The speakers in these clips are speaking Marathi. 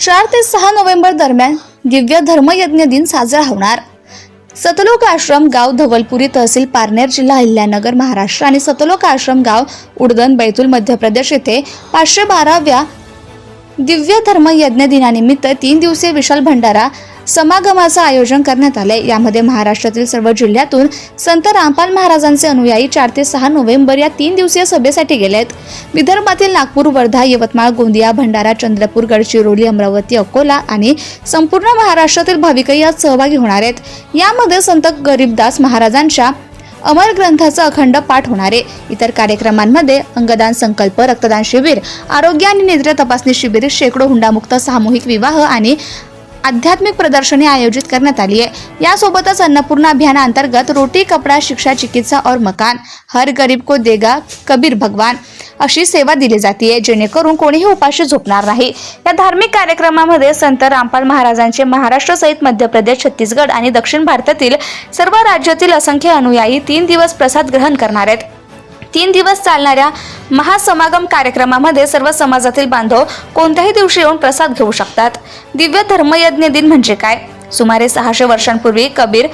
चार ते सहा नोव्हेंबर दरम्यान दिव्य धर्मयज्ञ दिन साजरा होणार. सतलोक आश्रम गाव धवलपुरी तहसील पारनेर जिल्हा अहिल्यानगर महाराष्ट्र आणि सतलोक आश्रम गाव उडदन बैतूल मध्य प्रदेश येथे पाचशे बाराव्या दिव्य धर्म यज्ञ दिनानिमित्त तीन दिवसीय विशाल भंडारा समागमाचं आयोजन करण्यात आलंय. यामध्ये महाराष्ट्रातील सर्व जिल्ह्यातून संत रामपाल महाराजांचे अनुयायी चार ते सहा नोव्हेंबर या तीन दिवसीय सभेसाठी गेले आहेत. विदर्भातील नागपूर वर्धा यवतमाळ गोंदिया भंडारा चंद्रपूर गडचिरोली अमरावती अकोला आणि संपूर्ण महाराष्ट्रातील भाविकही यात सहभागी होणार आहेत. यामध्ये संत गरीबदास महाराजांच्या अमर ग्रंथाचा अखंड पाठ होणार आहे. इतर कार्यक्रमांमध्ये अंगदान संकल्प रक्तदान शिबिर आरोग्य आणि नेत्र तपासणी शिबिर शेकडो हुंडामुक्त सामूहिक विवाह आणि आध्यात्मिक प्रदर्शने आयोजित करण्यात आली आहे. यासोबतच अन्नपूर्णा अभियानाअंतर्गत रोटी कपडा शिक्षा चिकित्सा और मकान हर गरीब को देगा कबीर भगवान अशी सेवा दिली जाते जेणेकरून कोणीही उपाशी झोपणार नाही. या धार्मिक कार्यक्रमामध्ये संत रामपाल महाराजांचे महाराष्ट्र सहित मध्य प्रदेश छत्तीसगड आणि दक्षिण भारतातील सर्व राज्यातील असंख्य अनुयायी तीन दिवस प्रसाद ग्रहण करणार आहेत. तीन दिवस चालणाऱ्या महासमागम कार्यक्रमामध्ये सर्व समाजातील बांधव कोणत्याही दिवशी येऊन प्रसाद घेऊ शकतात. दिव्य धर्मयज्ञ दिन म्हणजे काय? सुमारे सहाशे वर्षांपूर्वी कबीर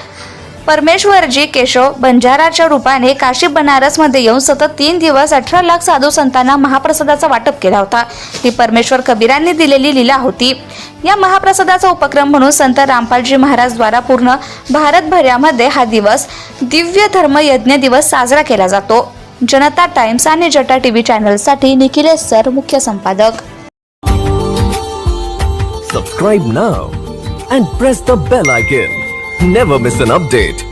परमेश्वरजी केशव बंजाराच्या रूपाने काशी बनारसमध्ये येऊन सतत तीन दिवस अठरा लाख साधू संतांना महाप्रसादाचा वाटप केला होता. ही परमेश्वर कबीरांनी दिलेली लीला होती. या महाप्रसादाचा उपक्रम म्हणून संत रामपालजी महाराज द्वारा पूर्ण भारतभरामध्ये हा दिवस दिव्य धर्म यज्ञ दिवस साजरा केला जातो. जनता टाइम्स आणि जटा टीव्ही चॅनलसाठी निखिलेश सर मुख्य संपादक. Subscribe now and press the bell icon never miss an update